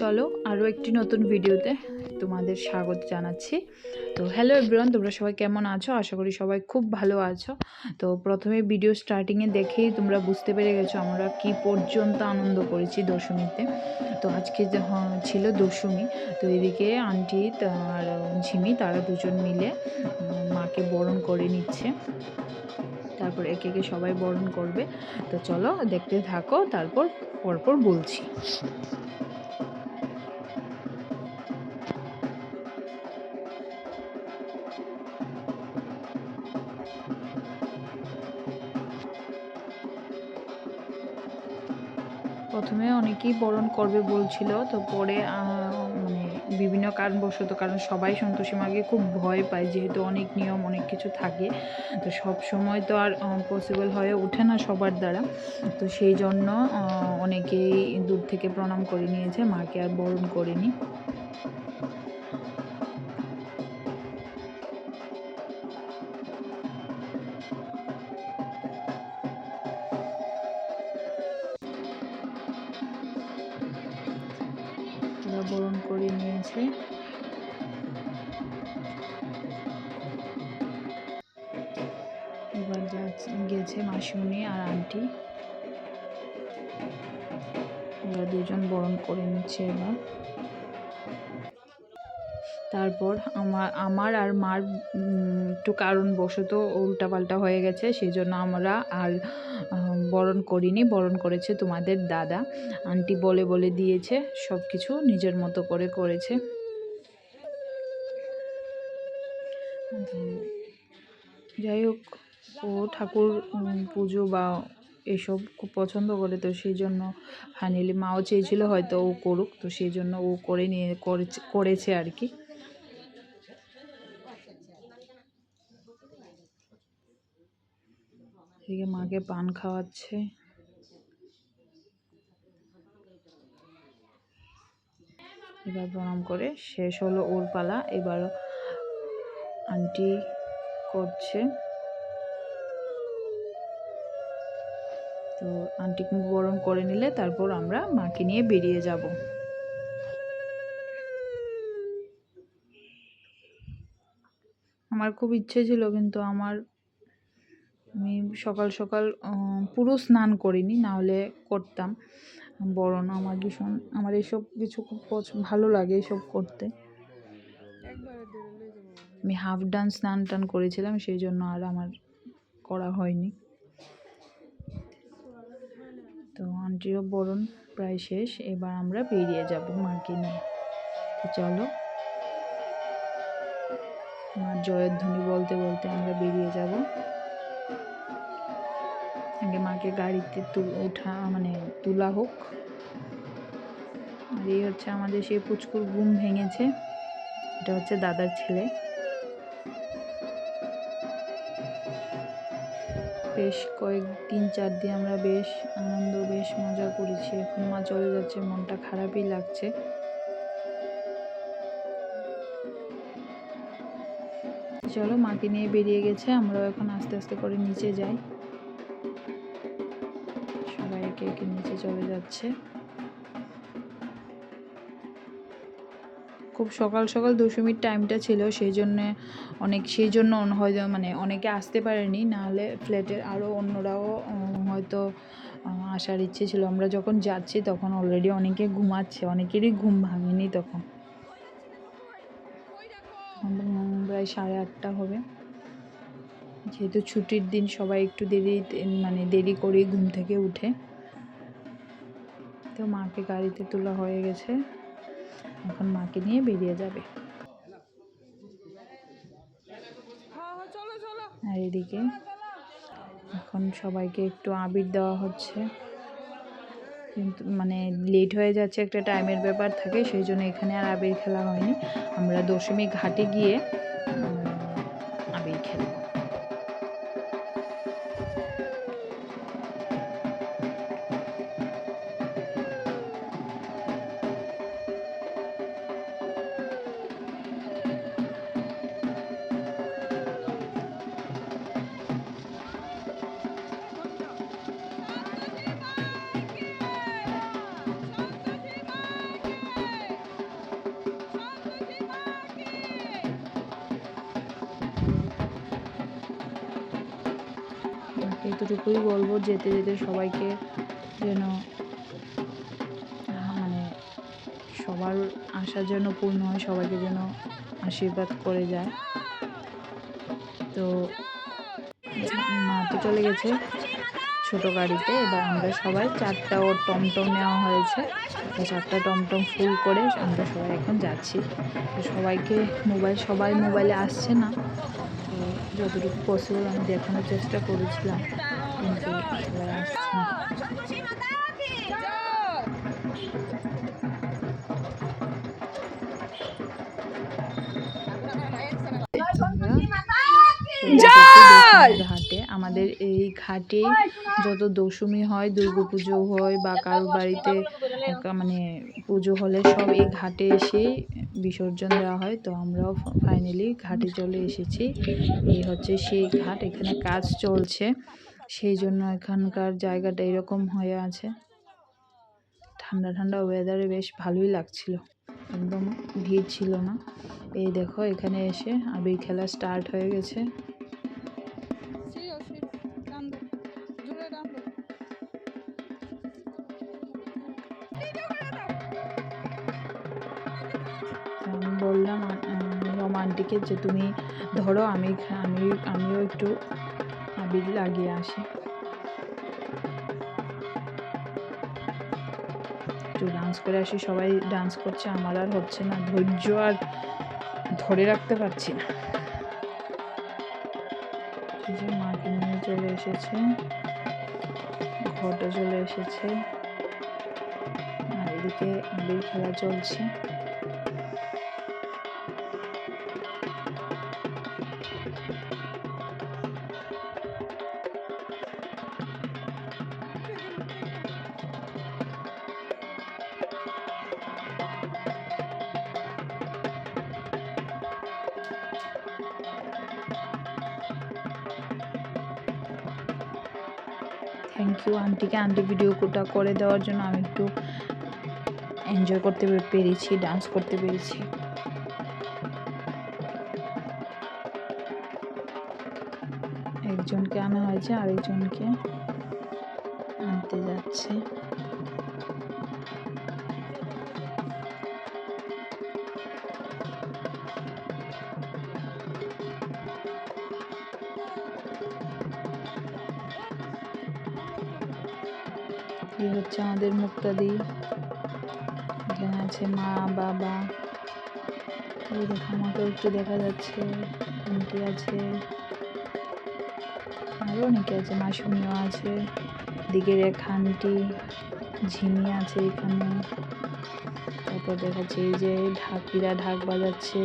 চলো আরও একটি নতুন ভিডিওতে তোমাদের স্বাগত জানাচ্ছি। তো হ্যালো এভরিওয়ান তোমরা সবাই কেমন আছো? আশা করি সবাই খুব ভালো আছো। তো প্রথমে ভিডিও স্টার্টিংয়ে দেখেই তোমরা বুঝতে পেরে গেছো আমরা কি পর্যন্ত আনন্দ করেছি দশমীতে। তো আজকে ছিল দশমী, তো এদিকে আন্টি আর ঝিমি, তারা দুজন মিলে মাকে বরণ করে নিচ্ছে। তারপর একে একে সবাই বরণ করবে। তো চলো দেখতে থাকো, তারপর পরপর বলছি। অনেকেই বরণ করবে বলছিল। তো পরে মানে বিভিন্ন কারণবশত, কারণ সবাই সন্তোষী মাকে খুব ভয় পায়, যেহেতু অনেক নিয়ম, অনেক কিছু থাকে। তো সব সময় তো আর পসিবল হয়ে ওঠে না সবার দ্বারা। তো সেই জন্য অনেকেই দূর থেকে প্রণাম করে নিয়েছে, মাকে আর বরণ করেনি। বরণ করে নিয়েছে। এবার গেছে মাসিমণি আর আন্টি। ওরা দুজন বরণ করে নিচ্ছে এবার। তারপর আমার আমার আর মার একটু কারণবশত উল্টাপাল্টা হয়ে গেছে সেই জন্য আমরা আর বরণ করিনি। বরণ করেছে তোমাদের দাদা। আন্টি বলে বলে দিয়েছে সব কিছু নিজের মতো করে করেছে। যাই হোক, ও ঠাকুর পুজো বা এসব খুব পছন্দ করে, তো সেই জন্য ফাইনালি মাও চেয়েছিল হয়তো ও করুক, তো সেই জন্য ও করে নিয়ে, করেছে করেছে আর কি। এদিকে মাকে পান খাওয়াচ্ছে। এবার প্রণাম করে শেষ হলো ওর পালা, এবার আন্টি করছে। তো আন্টি বরণ করে নিলে তারপর আমরা মাকে নিয়ে বেরিয়ে যাব। আমার খুব ইচ্ছে ছিল কিন্তু আমার আমি সকাল সকাল পুরো স্নান করিনি না হলে করতাম বরণ আমার ভীষণ, আমার এসব কিছু খুব ভালো লাগে এসব করতে। আমি হাফ ডান স্নান টান করেছিলাম, সেই জন্য আর আমার করা হয়নি। তো আন্টিরও বরণ প্রায় শেষ, এবার আমরা বেরিয়ে যাব মাকে নিয়ে। চলো। মার জয়ের ধ্বনি বলতে বলতে আমরা বেরিয়ে যাব। আগে মাকে গাড়িতে উঠা মানে তোলা হোক। আর এই হচ্ছে আমাদের সেই পুচকুর ঘুম ভেঙেছে। এটা হচ্ছে দাদার ছেলে। বেশ কয়েক তিন চার দিন আমরা বেশ আনন্দ, বেশ মজা করেছি। এখন মা চলে যাচ্ছে, মনটা খারাপই লাগছে। চলো, মাকে নিয়ে বেরিয়ে গেছে। আমরাও এখন আস্তে আস্তে করে নিচে যাই। একে নিচে চলে যাচ্ছে। খুব সকাল সকাল দশমীর টাইমটা ছিল সেই জন্য অনেক সেই জন্য হয়তো মানে অনেকে আসতে পারেনি, নাহলে ফ্ল্যাটের আরও অন্যরাও হয়তো আসার ইচ্ছে ছিল। আমরা যখন যাচ্ছি তখন অলরেডি অনেকে ঘুমাচ্ছে, অনেকেরই ঘুম ভাঙেনি তখন। প্রায় সাড়ে আটটা হবে। যেহেতু ছুটির দিন সবাই একটু দেরি মানে দেরি করেই ঘুম থেকে উঠে। তো মাকে গাড়িতে তোলা হয়ে গেছে। এখন মাকে নিয়ে বেরিয়ে যাবে। আর এদিকে এখন সবাইকে একটু আবির দেওয়া হচ্ছে। কিন্তু মানে লেট হয়ে যাচ্ছে একটা টাইমের ব্যাপার থাকে, সেই জন্য এখানে আর আবির খেলা হয়নি। আমরা দশমী ঘাটে গিয়ে এতটুকুই বলব, যেতে যেতে সবাইকে যেন মানে সবার আশা যেন পূর্ণ হয়, সবাইকে যেন আশীর্বাদ করে যায়। তো মা তো চলে গেছে ছোট গাড়িতে, এবার আমরা সবাই চারটা ও টমটম নেওয়া হয়েছে। চারটা টমটম ফুল করে আমরা সবাই এখন যাচ্ছি। সবাইকে মোবাইল, সবাই মোবাইলে আসছে না। যতটুকু পসিবল আমি দেখানোর চেষ্টা করেছিলাম। কিন্তু ঘাটে আমাদের এই ঘাটে যত দশমী হয় দুর্গাপুজো হয় বা কারোর বাড়িতে মানে পুজো হলে সব এই ঘাটে এসে বিসর্জন দেওয়া হয়। তো আমরাও ফাইনালি ঘাটে চলে এসেছি। এই হচ্ছে সেই ঘাট এখানে কাজ চলছে। সেই জন্য এখানকার জায়গাটা এরকম হয়ে আছে। ঠান্ডা ঠান্ডা ওয়েদারে বেশ ভালোই লাগছিল। একদম ভিড় ছিল না। এই দেখো এখানে এসে আবির খেলা স্টার্ট হয়ে গেছে। যে তুমি ধরো আমি আমি, আমিও একটু আবির লাগিয়ে আসি। একটু ডান্স করে আসি, সবাই ডান্স করছে, আমার আর হচ্ছে না, ধৈর্য আর ধরে রাখতে পারছি না। মাকে নিয়ে চলে এসেছে ঘটে চলে এসেছে, আর এদিকে আবির খেলা চলছে। থ্যাংক ইউ আন্টিকে আন্টি ভিডিও ভিডিওটা করে দেওয়ার জন্য আমি একটু এনজয় করতে পেরেছি ডান্স করতে পেরেছি। একজনকে আনা হয়েছে, আরেকজনকে আনতে যাচ্ছে। এই হচ্ছে আমাদের মুক্তাদি এখানে আছে মা, বাবা। এই একটু দেখা যাচ্ছে। আন্টি আছে। আরও অনেকে আছে, মাসুমিও আছে। দিকে রেখা ঝিমি আছে এখানে। তারপর দেখাচ্ছে এই যে ঢাকিরা ঢাক বাজাচ্ছে।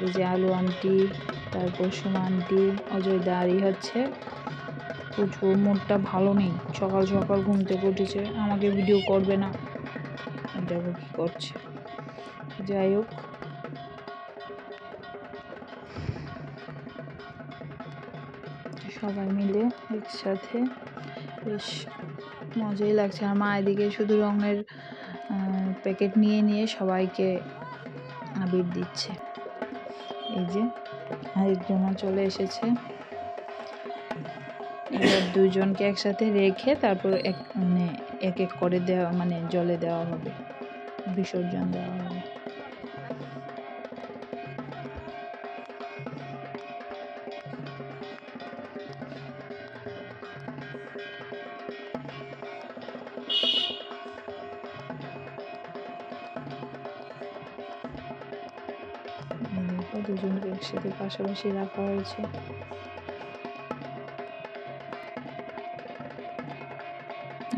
এই যে আলু আন্টি, তারপর সুমা আন্টি, অজয় দাঁড়ি হচ্ছে প্রচুর মুডটা ভালো নেই। সকাল সকাল ঘুম থেকে উঠেছে, আমাকে ভিডিও করবে না। দেখো কী করছে। যাই হোক। সবাই মিলে একসাথে বেশ মজাই লাগছে। আর মা এদিকে শুধু রঙের প্যাকেট নিয়ে নিয়ে সবাইকে আবির দিচ্ছে। এই যে আরেকজনও চলে এসেছে। এবার দুজনকে একসাথে রেখে তারপর এক মানে এক এক করে দেওয়া মানে জলে দেওয়া হবে, বিসর্জন দেওয়া হবে। দুজনকে একসাথে পাশাপাশি রাখা হয়েছে।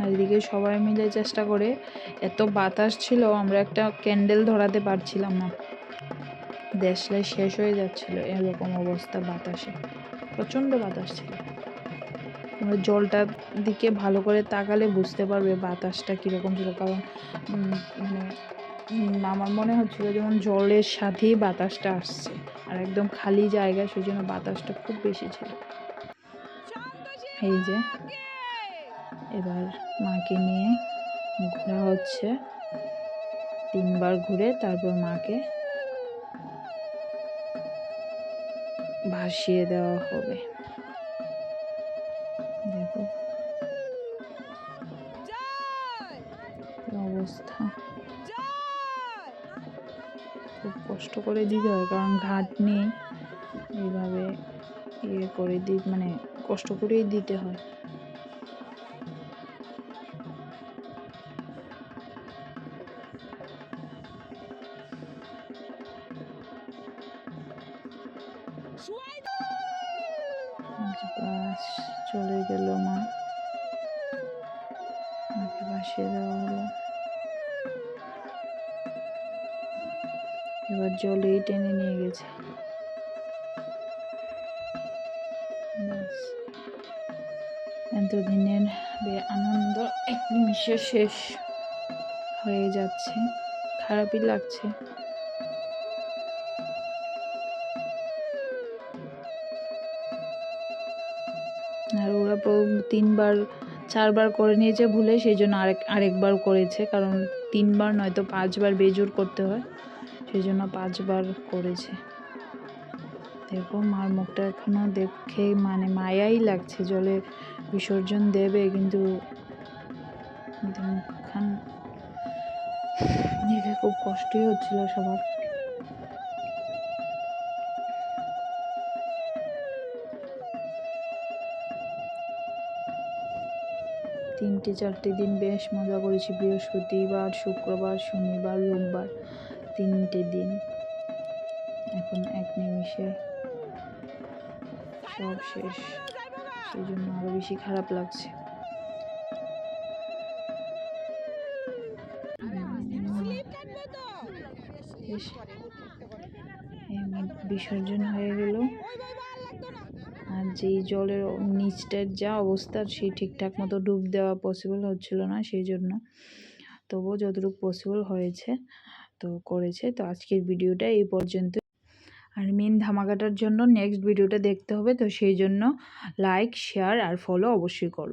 আর এদিকে সবাই মিলে চেষ্টা করে। এত বাতাস ছিল, আমরা একটা ক্যান্ডেল ধরাতে পারছিলাম না। দেশলাই শেষ হয়ে যাচ্ছিল এরকম অবস্থা বাতাসে। প্রচণ্ড বাতাস ছিল। তোমরা জলটার দিকে ভালো করে তাকালে বুঝতে পারবে বাতাসটা কীরকম ছিল। কারণ মানে আমার মনে হচ্ছিল যেমন জলের সাথেই বাতাসটা আসছে। আর একদম খালি জায়গা সেই জন্য বাতাসটা খুব বেশি ছিল। এই যে এবার মাকে নিয়ে ঘোরা হচ্ছে। তিনবার ঘুরে তারপর মাকে ভাসিয়ে দেওয়া হবে। দেখো। অবস্থা। খুব কষ্ট করে দিতে হয়, কারণ ঘাট নেই এইভাবে ইয়ে করে দি মানে কষ্ট করেই দিতে হয়। বাস চলে গেল, মা। মাকে ভাসিয়ে দেওয়া হলো। এবার জলেই টেনে নিয়ে গেছে। এতদিনের বে- আনন্দ এক নিমিষে শেষ হয়ে যাচ্ছে। খারাপই লাগছে। তিনবার, চারবার করে নিয়েছে ভুলে সেই জন্য আরেক, আরেকবার করেছে, কারণ তিনবার নয়তো পাঁচবার বেজোর করতে হয় সেই জন্য পাঁচবার করেছে। দেখো, মার মুখটা এখনও দেখে মানে মায়াই লাগছে, জলে বিসর্জন দেবে, কিন্তু দেখে খুব কষ্টই হচ্ছিল সবার। তিনটে চারটে দিন বেশ মজা করেছি, বৃহস্পতিবার, শুক্রবার, শনিবার, রোববার, তিনটে দিন। এখন এক নিমিষে সব শেষ। সেই জন্য আরও বেশি খারাপ লাগছে। বিসর্জন হয়ে গেল। আর যেই জলের নিচটার যা অবস্থা, সেই ঠিকঠাক মতো ডুব দেওয়া পসিবল হচ্ছিল না সেই জন্য। তবুও যতটুকু পসিবল হয়েছে, তো করেছে। তো আজকের ভিডিওটা এই পর্যন্ত। আর মেন ধামাকাটার জন্য নেক্সট ভিডিওটা দেখতে হবে। তো সেই জন্য লাইক শেয়ার আর ফলো অবশ্যই করো।